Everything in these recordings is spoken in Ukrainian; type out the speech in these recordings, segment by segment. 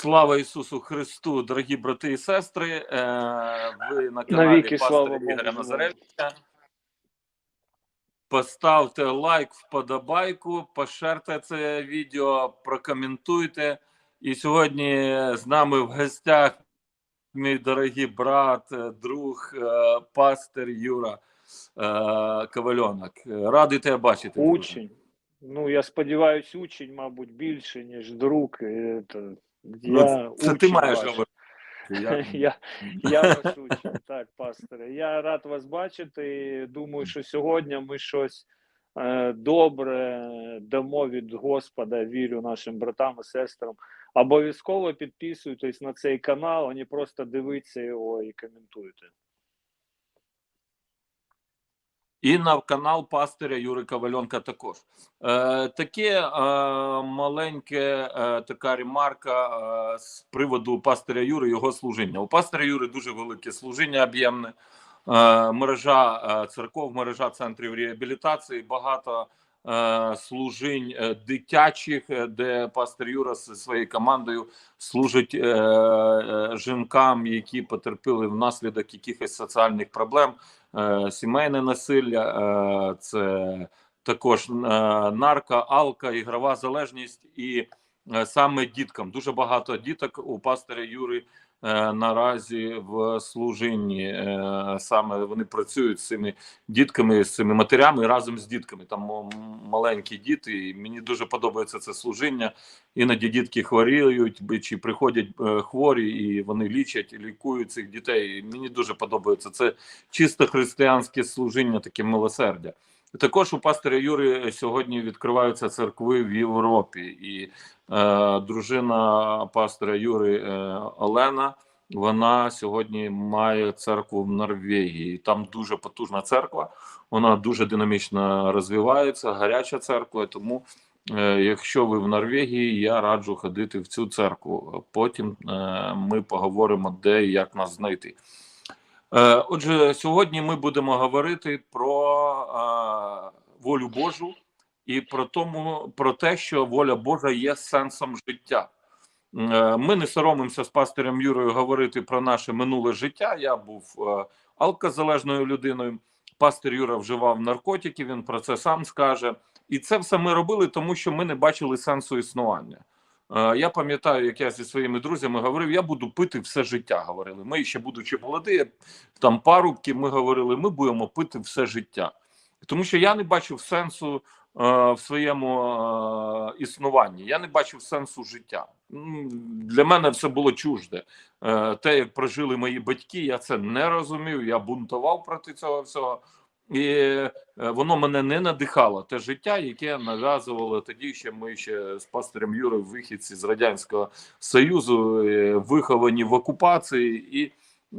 Слава Ісусу Христу, дорогі брати і сестри. Е, Ви на каналі пастора Ігоря. Назаревича. Поставте лайк, вподобайку, пошерте це відео, прокоментуйте. І сьогодні з нами в гостях мій дорогий брат, е, друг, е, пастор Юра Ковальонок. Радий тебе бачити. Учень. Ну, я сподіваюся, учень, мабуть, більше, ніж друг. І. Ну, Я це ти маєш говорити. Я... Я, я вас учу, так, пасторе. Я рад вас бачити. Думаю, що сьогодні ми щось е, добре дамо від Господа. Вірю нашим братам і сестрам. Обов'язково підписуйтесь на цей канал, а не просто дивіться його і коментуйте. І на канал пастиря Юри Ковальонка також. Е, таке е, маленьке е, така ремарка е, з приводу пастиря Юри, його служіння. У пастиря Юри дуже велике служіння об'ємне. Е, мережа е, церков, мережа центрів реабілітації, багато е, служінь е, дитячих, е, де пастир Юра зі своєю командою служить е, е, жінкам, які потерпіли внаслідок якихось соціальних проблем сімейне насилля, е, це також е, нарко, алка, ігрова залежність, і е, саме діткам. Дуже багато діток у пастиря Юри е, наразі в служінні. Е, саме вони працюють з цими дітками, з цими матерями разом з дітками. Там маленькі діти. І мені дуже подобається це служіння. Іноді дітки хворіють чи приходять е, хворі, і вони лічать, і лікують цих дітей. І мені дуже подобається це чисто християнське служіння, таке милосердя. Також у пастиря Юри сьогодні відкриваються церкви в Європі, і е, дружина пастора Юри е, Олена. Вона сьогодні має церкву в Норвегії. Там дуже потужна церква, вона дуже динамічно розвивається, гаряча церква. Тому, е, якщо ви в Норвегії, я раджу ходити в цю церкву. Потім е, ми поговоримо, де і як нас знайти. Е, Отже, сьогодні ми будемо говорити про е, волю Божу і про тому, про те, що воля Божа є сенсом життя. Е, Ми не соромимося з пастирем Юрою говорити про наше минуле життя. Я був е, алкозалежною людиною. Пастир Юра вживав наркотики. Він про це сам скаже. І це все ми робили, тому що ми не бачили сенсу існування. Е, Я пам'ятаю, як я зі своїми друзями говорив: я буду пити все життя. Говорили. Ми ще будучи молоді, там парубки, ми говорили, ми будемо пити все життя, тому що я не бачив сенсу в своєму е, існуванні. Я не бачив сенсу життя. Для мене все було чужде. Е, те, як прожили мої батьки, я це не розумів. Я бунтував проти цього всього. І е, воно мене не надихало те життя, яке нав'язувало тоді, ще ми ще з пастирем Юрою, вихідці з радянського союзу, е, виховані в окупації, і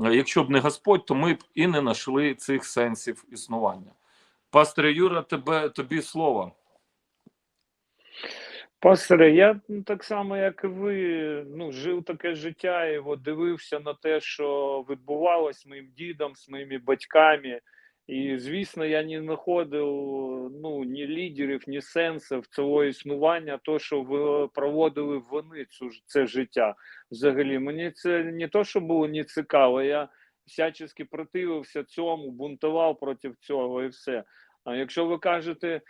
е, якщо б не Господь, то ми б і не знайшли цих сенсів існування. Пастире Юра, тебе тобі слово. Пасторе, я так само, як і ви, ну, жив таке життя, і от дивився на те, що відбувалось з моїм дідом, з моїми батьками. І, звісно, я не знаходив ну, ні лідерів, ні сенсів цього існування, то, що ви проводили вони цю, це життя. Взагалі, мені це не то, що було не цікаво, я всячески противився цьому, бунтував проти цього і все. А якщо ви кажете,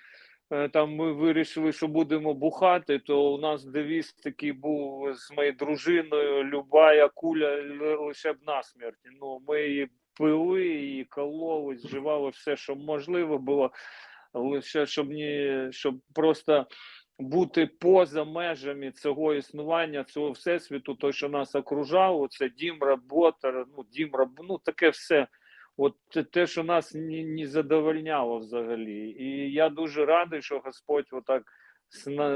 е, там ми вирішили, що будемо бухати, то у нас девіз такий був з моєю дружиною: любая куля лише б насмерть. Ну, ми її пили, і кололи, зживали все, що можливо було, лише щоб не щоб просто бути поза межами цього існування, цього всесвіту, то, що нас окружало, це дім, робота, ну, дім, роб... ну таке все. От те- що нас не, не задовольняло взагалі. І я дуже радий, що Господь отак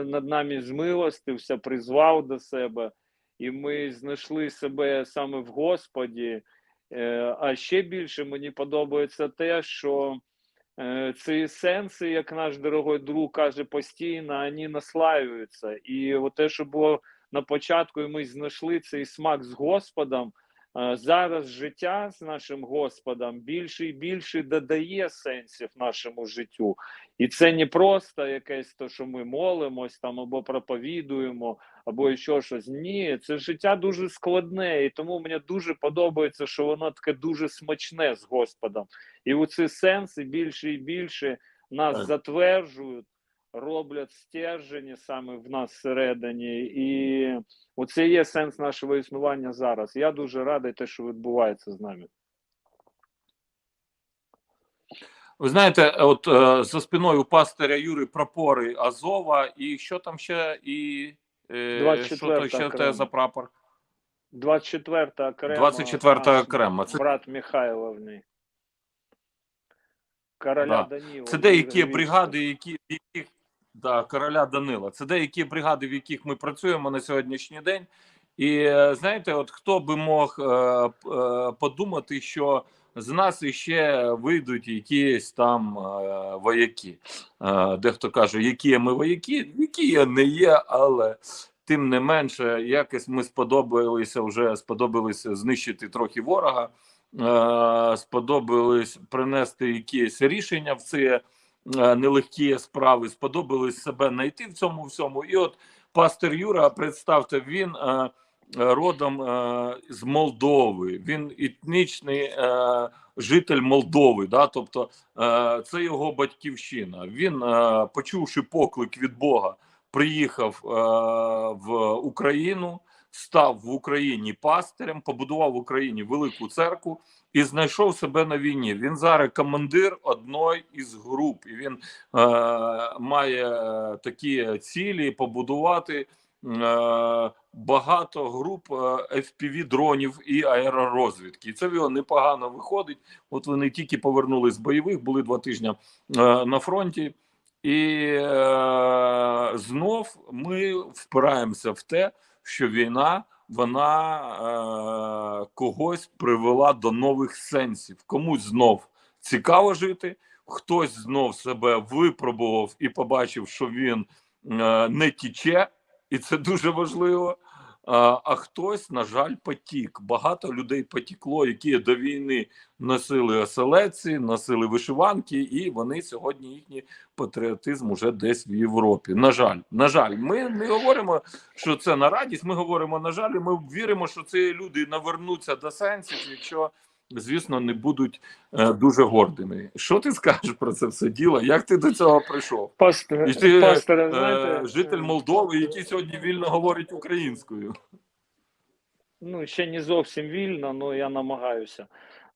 над нами змилостився, призвав до себе, і ми знайшли себе саме в Господі. Е, А ще більше мені подобається те, що ці сенси, як наш дорогой друг каже постійно, вони наслаюються. І те, що було на початку, і ми знайшли цей смак з Господом. е, Зараз життя з нашим Господом більше і більше додає сенсів нашому життю. І це не просто якесь то, що ми молимось там або проповідуємо, або ще щось. Ні, це життя дуже складне, і тому мені дуже подобається, що воно таке дуже смачне з Господом. І оці сенси більше і більше нас Так. затверджують, роблять стержені саме в нас всередині. І оце є сенс нашого існування зараз. Я дуже радий те, що відбувається з нами. Ви знаєте, от е, за спиною пастиря Юри прапори Азова, і що там ще, і 24-та що то ще те за прапор? 24-та окрема. 24-та наш. Це- брат Михайловний. Короля Да. Даніла. Це деякі бригади, які в яких да, короля Данила. Це деякі бригади, в яких ми працюємо на сьогоднішній день. І е, знаєте, от хто би мог е, е, подумати, що з нас іще вийдуть якісь там вояки. Дехто каже, які ми вояки, які я не є, але тим не менше, якось ми сподобалися вже сподобалися знищити трохи ворога. Сподобалось принести якісь рішення в ці нелегкі справи, сподобалось себе знайти в цьому всьому. І от пастор Юра, представте, він родом е, з Молдови, він етнічний е, житель Молдови. Да? Тобто е, це його батьківщина. Він, почувши поклик від Бога, приїхав в Україну. Став в Україні пастирем, побудував в Україні велику церкву і знайшов себе на війні. Він зараз командир одної із груп, і він е, має такі цілі побудувати багато груп е, fpv дронів і аеророзвідки. Це його непогано виходить. От вони тільки повернулись з бойових, були два тижні е, на фронті. І е, знов ми впираємося в те, що війна вона е, когось привела до нових сенсів. Комусь знов цікаво жити, хтось знов себе випробував і побачив, що він е, не тіче, і це дуже важливо. А, а хтось, на жаль, потік. Багато людей потікло, які до війни носили оселедці, носили вишиванки, і вони сьогодні їхній патріотизм уже десь в Європі. На жаль, на жаль, ми не говоримо, що це на радість. Ми говоримо на жаль, і ми віримо, що ці люди навернуться до сенсів, якщо. Звісно, не будуть е, дуже гордими. Що ти скажеш про це все діло? Як ти до цього прийшов? Пастор, І ти, пасторе, Е, знаєте, житель Молдови, який сьогодні вільно говорить українською. ну, ще не зовсім вільно, але я намагаюся.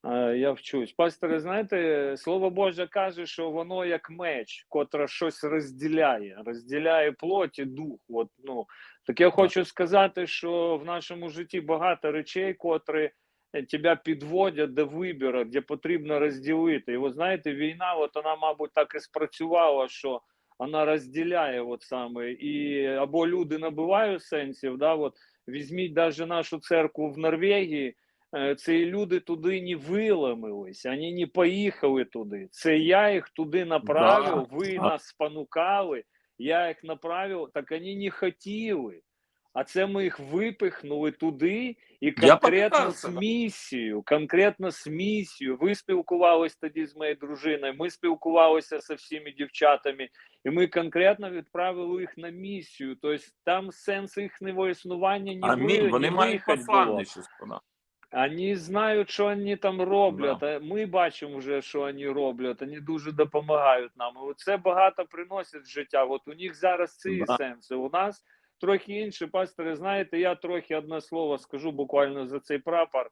Е, Я вчусь. Пасторе, знаєте, слово Боже каже, що воно як меч, котра щось розділяє, розділяє плоть і дух. От, ну, так я хочу сказати, що в нашому житті багато речей, котрі тебе підводять до вибору, де потрібно розділити. І ви знаєте, війна, от вона, мабуть, так і спрацювала, що вона розділяє от саме. І або люди набувають сенсів, да, от, візьміть навіть нашу церкву в Норвегії, е, ці люди туди не виламились, вони не поїхали туди. Це я їх туди направив, Да, ви нас спонукали, я їх направив, так вони не хотіли. А це ми їх випихнули туди і конкретно з місією, конкретно з місією. Ви спілкувалися тоді з моєю дружиною, ми спілкувалися з всіма дівчатами, і ми конкретно відправили їх на місію. Тобто там сенс їхнього існування не, Амінь. ви, Вони не мають було. Вони знають, що вони там роблять. а Ми бачимо вже, що вони роблять. Вони дуже допомагають нам. І це багато приносить життя. От у них зараз ці Да. сенси. У нас трохи інші пастори. Знаєте, я трохи одне слово скажу буквально за цей прапор.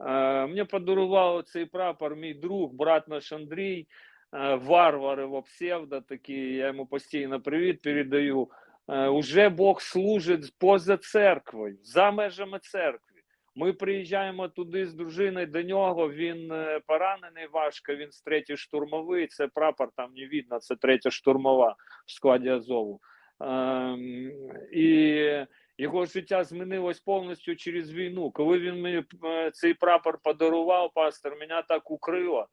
Е, мені подарував цей прапор мій друг, брат наш Андрій, е, варвар його псевдо такий, я йому постійно привіт передаю. Е, уже Бог служить поза церквою, за межами церкви. Ми приїжджаємо туди з дружиною до нього. Він е, поранений важко. Він з третій штурмовий. Це прапор там не видно. Це третя штурмова в складі Азову. Ем, і його життя змінилось повністю через війну. Коли він мені е, цей прапор подарував, пастор, мене так укрило.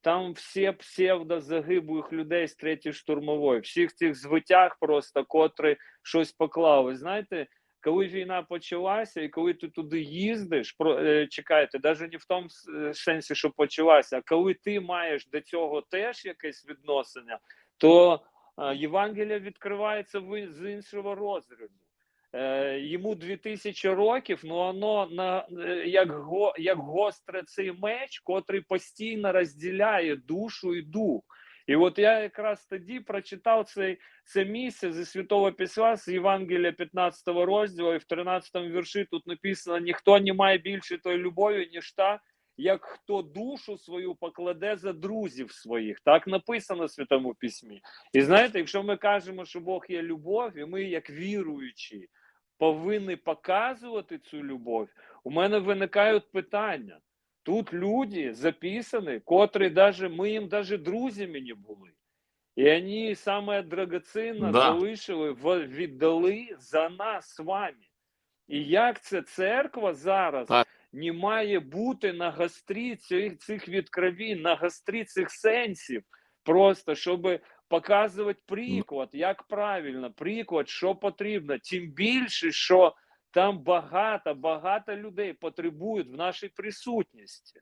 Там всі псевдо загиблих людей з третьої штурмової, всіх цих звитяг просто, котрі щось поклали. Знаєте, коли війна почалася, і коли ти туди їздиш, про е, чекайте, навіть не в тому е, сенсі, що почалася, а коли ти маєш до цього теж якесь відношення, то Євангелія відкривається з іншого розряду. Е, йому 2000 років, ну воно на е, як го як гостре цей меч, котрий постійно розділяє душу і дух. І от я якраз тоді прочитав цей це місце зі Святого Письма, з Євангелія 15 розділу, і в 13 вірші тут написано: ніхто не має більше тої любові, ніж та, як хто душу свою покладе за друзів своїх. Так написано в Святому Письмі. І знаєте, якщо ми кажемо, що Бог є любов, і ми, як віруючі, повинні показувати цю любов, у мене виникають питання. Тут люди записані, котрі даже, ми їм даже друзями не були. І вони саме драгоцінне Да. залишили, віддали за нас з вами. І як це церква зараз Так. Не має бути на гострі цих, цих відкровінь, на гострі цих сенсів, просто щоб показувати приклад, як правильно, приклад, що потрібно. Тим більше, що там багато, багато людей потребують в нашій присутності.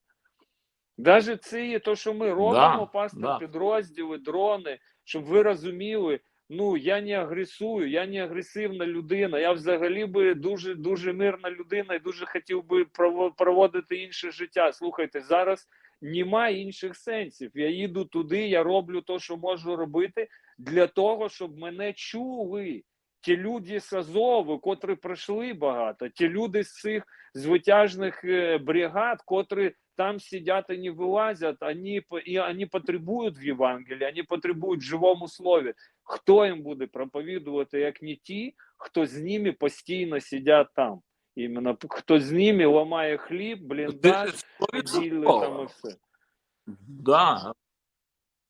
Даже це є то, що ми робимо, Да, пастор, да. підрозділи, дрони, щоб ви розуміли, ну я не агресую, я не агресивна людина. Я взагалі би дуже дуже мирна людина і дуже хотів би прово- проводити інше життя. Слухайте, зараз немає інших сенсів. Я їду туди, я роблю те, що можу робити, для того, щоб мене чули. Ті люди з Азову, котрі пройшли багато, ті люди з цих звитяжних е, бригад, котрі там сидять і не вилазять, вони, і вони потребують в Євангелії, вони потребують в живому слові. Хто їм буде проповідувати, як не ті, хто з ними постійно сидять там? Іменно хто з ними ламає хліб, бліндаж, ділі там і все. Да.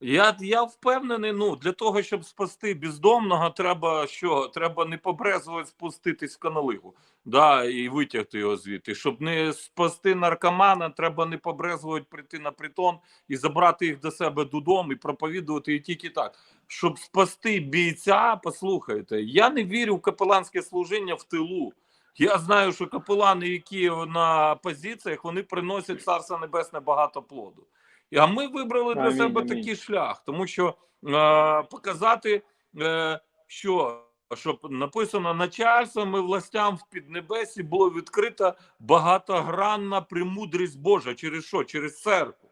Я, я впевнений, ну для того, щоб спасти бездомного, треба що? Треба не побрезувати спуститись в каналигу, да, і витягти його звідти. Щоб не спасти наркомана, треба не побрезувати прийти на притон і забрати їх до себе додому і проповідувати і тільки так. Щоб спасти бійця, послухайте, я не вірю в капеланське служіння в тилу. Я знаю, що капелани, які на позиціях, вони приносять царство небесне багато плоду. І- А ми вибрали для Амінь, себе амінь. такий шлях, тому що е, показати, е, що щоб написано начальством і властям в піднебесі було відкрита багатогранна премудрість Божа. Через що? Через церкву.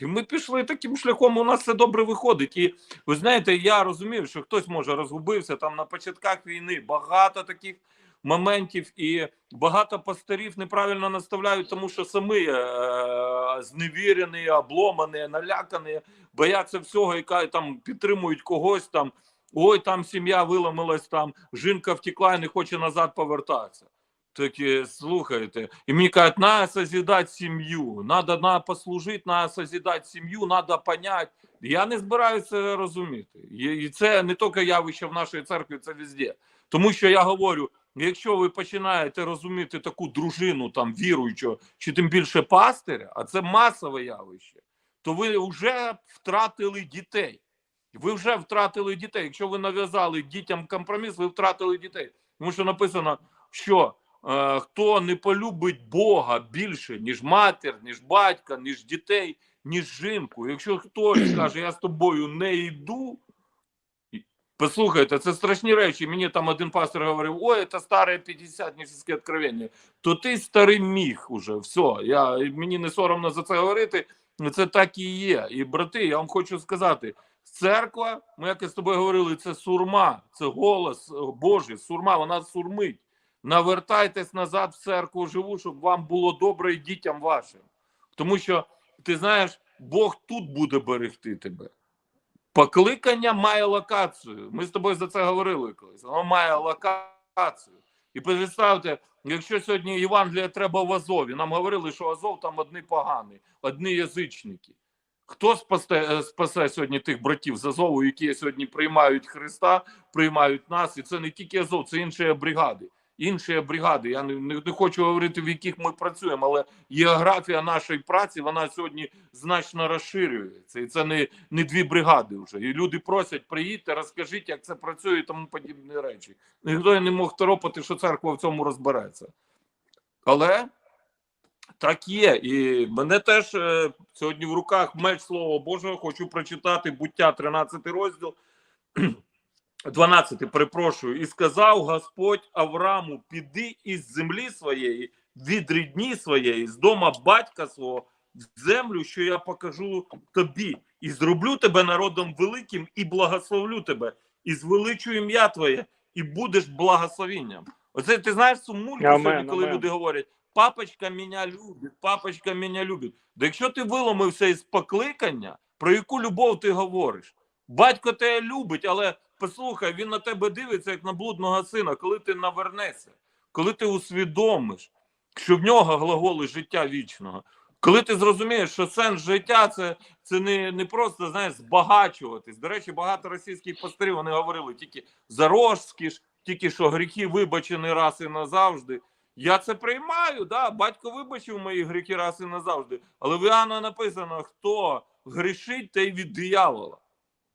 І ми пішли таким шляхом. У нас все добре виходить. І ви знаєте, я розумію, що хтось може розгубився там на початках війни. Багато таких моментів, і багато пастирів неправильно наставляють, тому що самі е, зневірені, обломані, налякані, бояться всього, яка там підтримують когось там. Ой, там сім'я виламалась, там жінка втекла і не хоче назад повертатися. Такі, слухайте, і мені кажуть, треба созидати сім'ю, треба на послужити, треба созидати сім'ю, треба понять. Я не збираюся розуміти. І це не тільки явище в нашій церкві, це везде. Тому що я говорю: якщо ви починаєте розуміти таку дружину, там віруючого, чи тим більше пастиря, а це масове явище, то ви вже втратили дітей. Ви вже втратили дітей. Якщо ви нав'язали дітям компроміс, ви втратили дітей. Тому що написано, що хто не полюбить Бога більше, ніж матір, ніж батька, ніж дітей, ніж жінку. Якщо хтось скаже, я з тобою не йду. Послухайте, це страшні речі. Мені там один пастор говорив: ой, це старе 50 несільське откровення. То ти старий міг уже. Все. Я, мені не соромно за це говорити. Це так і є. І брати, я вам хочу сказати: церква, ми як і з тобою говорили, це сурма, це голос е, Божий, сурма, вона сурмить. Навертайтесь назад в церкву живу, щоб вам було добре і дітям вашим. Тому що ти знаєш, Бог тут буде берегти тебе. Покликання має локацію. Ми з тобою за це говорили колись. Воно має локацію. І представте, якщо сьогодні Євангелія треба в Азові, нам говорили, що Азов там одні погані, одні язичники. Хто спасе, е, спасе сьогодні тих братів з Азову, які сьогодні приймають Христа, приймають нас? І це не тільки Азов, це інші бригади. Інші бригади. Я не, не, хочу говорити, в яких ми працюємо, але географія нашої праці вона сьогодні значно розширюється. І це не, не дві бригади вже. І люди просять, приїдьте, розкажіть, як це працює і тому подібні речі. Ніхто не мог торопати, що церква в цьому розбереться. Але так є. І мене теж е, сьогодні в руках меч Слова Божого. Хочу прочитати буття 13 розділ 12, перепрошую, і сказав Господь Аврааму: піди із землі своєї, від рідні своєї, з дома батька свого, в землю, що я покажу тобі, і зроблю тебе народом великим, і благословлю тебе, і звеличу ім'я твоє, і будеш благословенням. Оце ти знаєш цю мульку Амен, сьогодні, коли амен. люди говорять: папочка мене любить, папочка мене любить. Да якщо ти виломився із покликання, про яку любов ти говориш? Батько тебе любить, але послухай, він на тебе дивиться як на блудного сина, коли ти навернешся, коли ти усвідомиш, що в нього глаголи життя вічного. Коли ти зрозумієш, що сенс життя це, це не, не просто знаєш, збагачуватись. До речі, багато російських пастирів вони говорили тільки за розкіш, тільки що гріхи вибачені раз і назавжди. Я це приймаю, да, батько вибачив мої гріхи раз і назавжди. Але в Іоанна написано: хто грішить, той від диявола.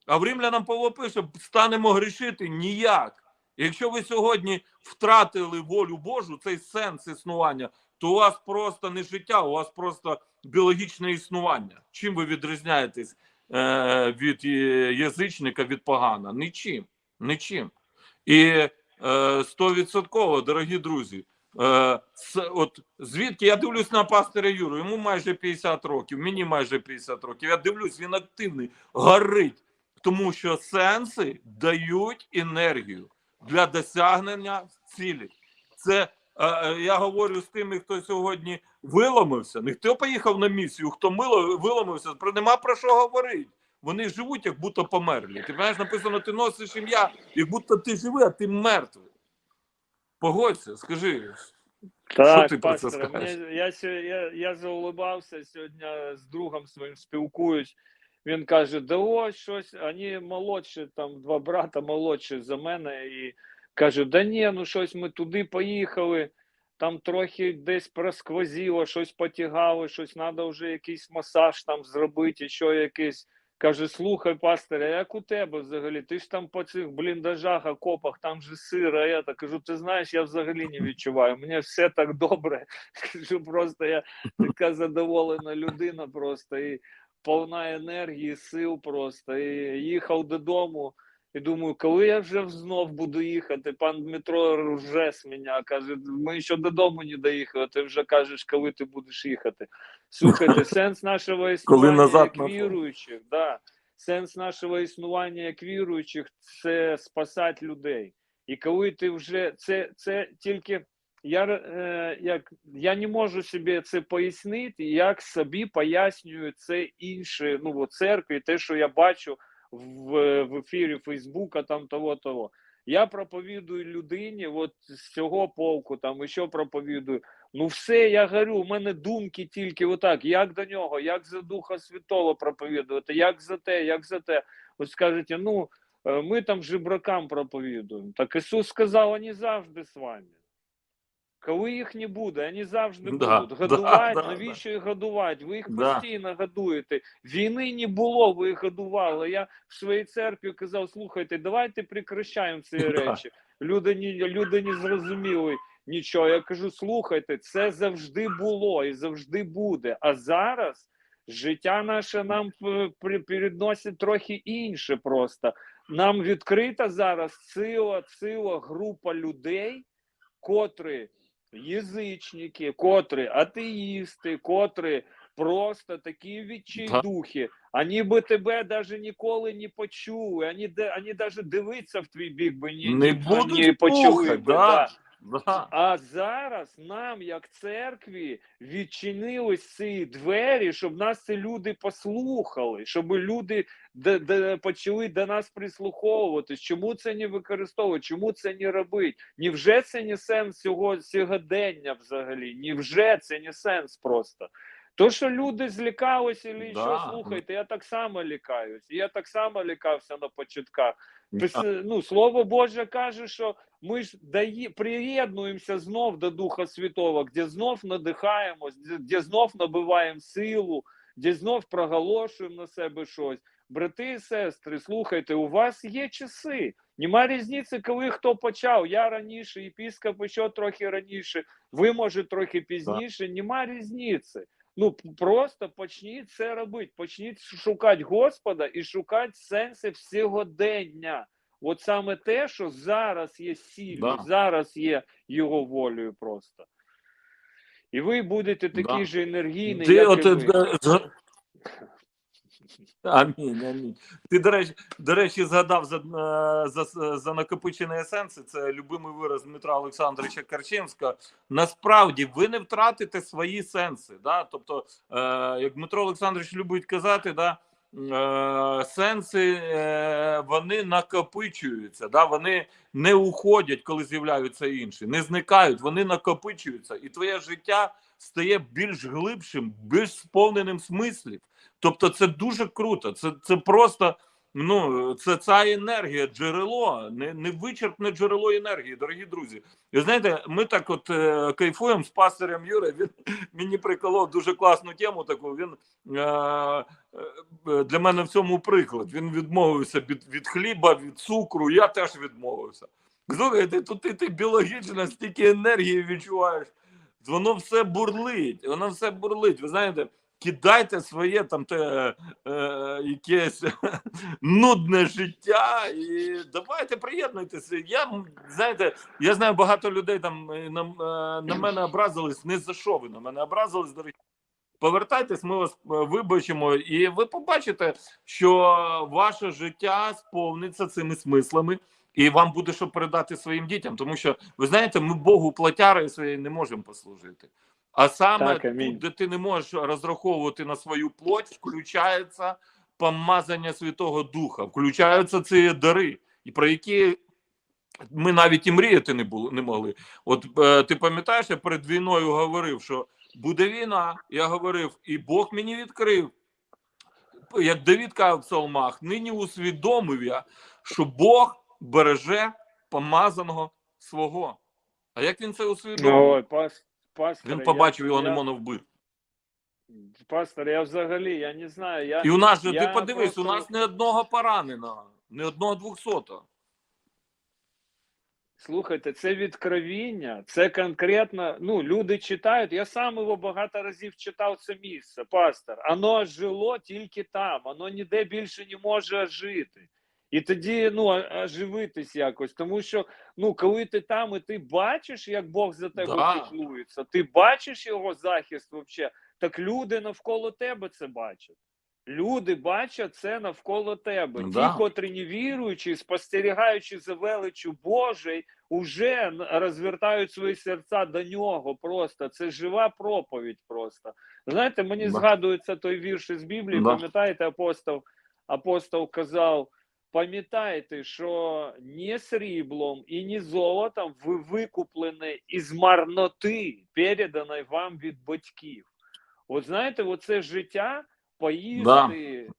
А в римлянам Павло пише: станемо грішити ніяк. Якщо ви сьогодні втратили волю Божу, цей сенс існування, то у вас просто не життя, у вас просто біологічне існування. Чим ви відрізняєтесь е, від е, язичника від погана? Нічим. Нічим. І е, стовідсотково, дорогі друзі, е, от звідки я дивлюсь на пастиря Юру, йому майже 50 років, мені майже 50 років. Я дивлюсь, він активний, горить, тому що сенси дають енергію для досягнення цілі. Це е, е, я говорю з тими, хто сьогодні виломився. Не хто поїхав на місію, хто мило виломився, про нема про що говорити. Вони живуть, як будто померлі. Ти знаєш, написано, ти носиш ім'я, як будто ти живий, а ти мертвий. Погодься, скажи. Так, ти про це скажеш? мені, я, я, я заулибався сьогодні з другом своїм спілкуюсь. Він каже: да ось щось, вони молодші, там два брата молодші за мене, і каже: да ні, ну щось ми туди поїхали, там трохи десь просквозило, щось потягали, щось треба вже якийсь масаж там зробити, що якийсь. Каже, слухай, пасторе, а як у тебе взагалі? Ти ж там по цих бліндажах, окопах, там же сира, я так кажу, ти знаєш, я взагалі не відчуваю. Мені все так добре. Кажу, просто я така задоволена людина, просто і повна енергії, сил просто. І їхав додому. І думаю, коли я вже знов буду їхати, пан Дмитро рже з мене, каже, ми ще додому не доїхали, ти вже кажеш, коли ти будеш їхати. Слухайте, сенс нашого існування назад як віруючих, да, сенс нашого існування як віруючих це спасати людей. І коли ти вже це, це тільки я, е, як, я не можу собі це пояснити, як собі пояснюю це інші ну, церкві, те, що я бачу в, в ефірі Фейсбука, там того, того. Я проповідую людині, от з цього полку, там і що проповідую. Ну, все, я говорю, у мене думки тільки отак, як до нього, як за Духа Святого проповідувати, як за те, як за те. От скажете, ну, е, ми там жебракам проповідуємо. Так Ісус сказав, вони завжди з вами. Коли їх не буде, вони завжди Да, будуть. Годувати, да, навіщо їх годувати? Ви їх Да. постійно годуєте. Війни не було, ви їх годували. Я в своїй церкві казав: слухайте, давайте прекращаємо ці Да. речі. Люди не, люди не зрозуміли нічого. Я кажу: слухайте, це завжди було і завжди буде. А зараз життя наше нам е, передносить трохи інше просто. Нам відкрита зараз ціла, ціла група людей, котрі язичники, котрі атеїсти, котрі просто такі відчайдухи. Вони би тебе даже ніколи не почули. Де- вони даже дивитися в твій бік би ні, Не ні- будуть не почули слухати, би. да. Да. Да. А зараз нам, як церкві, відчинились ці двері, щоб нас ці люди послухали, щоб люди д- д- почали до нас прислуховуватись. Чому це не використовувати? Чому це не робить? Невже це не сенс цього сьогодення взагалі? Невже це не сенс просто? То, що люди злякалися, Да. що, слухайте, я так само лякаюсь. Я так само лякався на початках. Ну, Слово Боже каже, що ми ж дає, приєднуємося знов до Духа Святого, де знов надихаємось, де, знов набиваємо силу, де знов проголошуємо на себе щось. Брати і сестри, слухайте, у вас є часи. Нема різниці, коли хто почав. Я раніше, єпіскоп ще трохи раніше, ви, може, трохи пізніше. Нема різниці. Ну просто почніть це робити. Почніть шукати Господа і шукати сенси всогодення. От саме те, що зараз є сіллю, Да. зараз є його волею просто. І ви будете такі Да. ж енергійні, Ти як от і ми. е, Амінь, амінь. Ти, до речі, до речі, згадав за, е, за, за накопичені есенси. Це любимий вираз Дмитра Олександровича Карчинського. Насправді ви не втратите свої сенси. Да? Тобто, е, як Дмитро Олександрович любить казати, да, е, сенси е, вони накопичуються, да? вони не уходять, коли з'являються інші, не зникають, вони накопичуються, і твоє життя стає більш глибшим, більш сповненим смислів. Тобто, це дуже круто. Це, це просто ну це ця енергія, джерело, не, невичерпне джерело енергії, дорогі друзі. І знаєте, ми так от е, кайфуємо з пастирем Юрою. Він мені приколов дуже класну тему. Таку він е, е, для мене в цьому приклад. Він відмовився від, від хліба, від цукру. Я теж відмовився. Слухайте, тут ти, ти біологічно стільки енергії відчуваєш. Воно все бурлить, воно все бурлить. Ви знаєте, кидайте своє там те е, якесь нудне життя і давайте приєднуйтеся. Я знаєте, я знаю багато людей там е, на, е, на мене образились. Не за що ви на мене образились, дорогі. Повертайтесь, ми вас е, вибачимо, і ви побачите, що ваше життя сповниться цими смислами, і вам буде що передати своїм дітям. Тому що ви знаєте, ми Богу платяри своєї не можемо послужити. А саме Так, тут, де ти не можеш розраховувати на свою плоть, включається помазання Святого Духа, включаються ці дари, і про які ми навіть і мріяти не було не могли. От е, ти пам'ятаєш, я перед війною говорив, що буде війна. Я говорив, і Бог мені відкрив. Як Давід каже в псалмах, нині усвідомив я, що Бог береже помазаного свого. А як він це усвідомив? Ой, пас, пастор, Він побачив я, його я, не можна вбити. Пастор, я взагалі, я не знаю. Я, І у нас же, я ти подивись, просто- у нас не одного пораненого, не одного двохсотого. Слухайте, це відкровіння, це конкретно. Ну, люди читають. Я сам його багато разів читав це місце, пастор. Оно жило тільки там, воно ніде більше не може жити. І тоді ну, оживитись якось. Тому що ну, коли ти там і ти бачиш, як Бог за тебе Да. піклується, ти бачиш його захист вообще, так люди навколо тебе це бачать. Люди бачать це навколо тебе. Да. Ті, котрі не віруючи, спостерігаючи за величю Божий, уже розвертають свої серця до нього. Просто це жива проповідь. Просто знаєте, мені Да. згадується той вірш із Біблії. Да. Пам'ятаєте, апостол апостол казав: пам'ятайте, що не сріблом і не золотом ви викуплені із марноти, переданої вам від батьків. От знаєте, оце життя поїсти,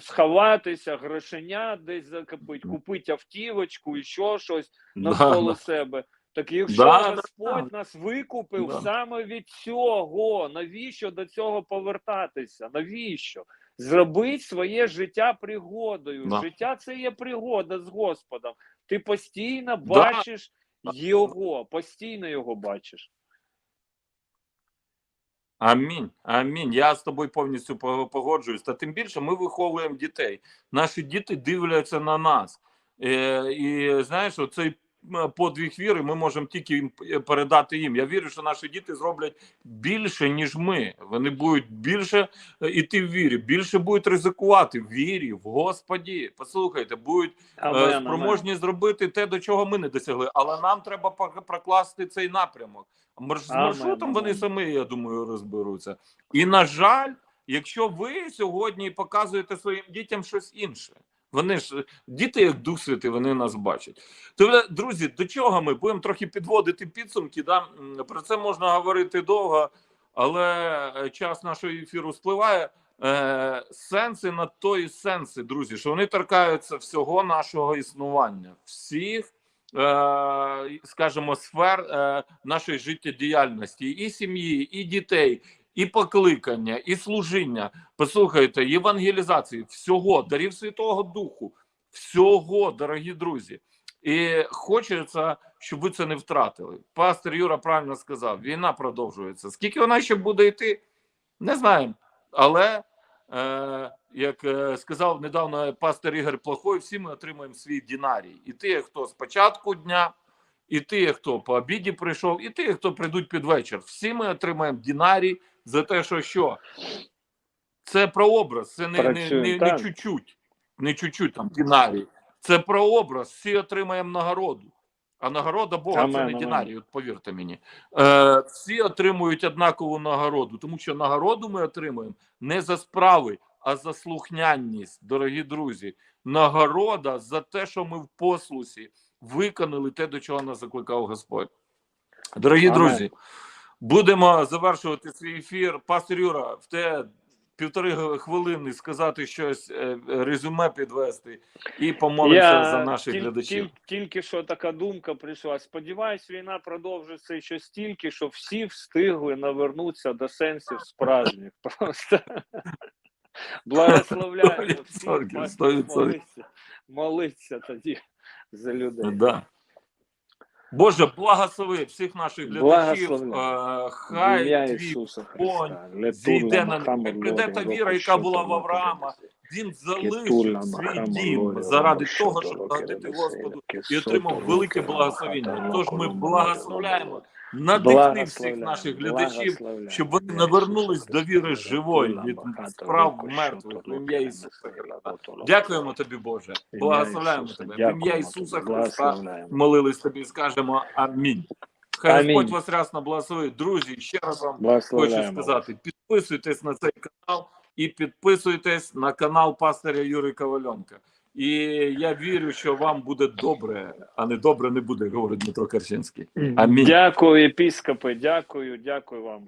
сховатися, грошеня десь закопити, купити автівочку і що щось навколо Да, себе. Так якщо Да, да, Господь нас викупив Да. саме від цього, навіщо до цього повертатися? Навіщо? Зробить своє життя пригодою. Да. Життя це є пригода з Господом. Ти постійно бачиш його, постійно його бачиш. Амінь. Амінь. Я з тобою повністю по- погоджуюсь. Та тим більше ми виховуємо дітей. Наші діти дивляться на нас. Е, і знаєш, оцей подвиг віри ми можемо тільки їм е, передати їм. Я вірю, що наші діти зроблять більше, ніж ми. Вони будуть більше е, іти в вірі, більше будуть ризикувати в вірі, в Господі. Послухайте, будуть е, Амен, амен. спроможні зробити те, до чого ми не досягли. Але нам треба прокласти цей напрямок. А марш- Амен, маршрутом вони амен. самі, я думаю, розберуться. І на жаль, якщо ви сьогодні показуєте своїм дітям щось інше. Вони ж діти, як дух святий, вони нас бачать. То, друзі, до чого ми будемо трохи підводити підсумки? Да? Про це можна говорити довго, але е, час нашого ефіру спливає. Е, сенси на то і сенси, друзі, що вони торкаються всього нашого існування, всіх, е, скажімо, сфер е, нашої життєдіяльності, і сім'ї, і дітей, і покликання, і служіння. Послухайте, євангелізації, всього, дарів Святого Духу, всього, дорогі друзі. І хочеться, щоб ви це не втратили. Пастор Юра правильно сказав: війна продовжується. Скільки вона ще буде йти? Не знаємо. Але, е, як е, сказав недавно пастор Ігор Плохой, всі ми отримаємо свій дінарій. І ті, хто з початку дня, і ті, хто по обіді прийшов, і ті, хто прийдуть під вечір. Всі ми отримаємо дінарій за те, що що. Це прообраз, це не, не, не, не чуть-чуть, не чуть-чуть там дінарій. Це прообраз, всі отримаємо нагороду. А нагорода Бога це не амен. дінарій, от повірте мені. Е, всі отримують однакову нагороду, тому що нагороду ми отримуємо не за справи, а за слухняність, дорогі друзі. Нагорода за те, що ми в послусі виконали те, до чого нас закликав Господь. Дорогі Амен. друзі, будемо завершувати свій ефір. Пастор Юра, в те півтори хвилини сказати щось, е, резюме підвести і помолимося за наших тіль- глядачів. тіль- тільки що така думка прийшла. Сподіваюсь, війна продовжиться ще стільки, що всі встигли навернутися до сенсів справжніх. Просто благословляємо всіх, молиться, молиться тоді за людей. Да. Боже, благослови всіх наших глядачів. Е, Хай Ім'я твій Ісуса вогонь Христа. зійде на них. Хай прийде та віра, яка була в Авраама. Він залишив свій дім заради того, щоб платити Господу і отримав велике благословення. Тож ми благословляємо, надихни всіх наших глядачів, щоб вони навернулись до віри живої від справ мертвих в ім'я Ісуса Дякуємо тобі, Боже. Благословляємо тебе. В ім'я Ісуса Христа молились тобі, скажемо амінь. Хай. Господь вас рясно благословить. Друзі, ще раз вам хочу сказати: підписуйтесь на цей канал і підписуйтесь на канал пастиря Юрія Коваленка. І я вірю, що вам буде добре, а не добре не буде, говорить Дмитро Карчинський. Амінь. Дякую, епіскопи. Дякую, дякую вам.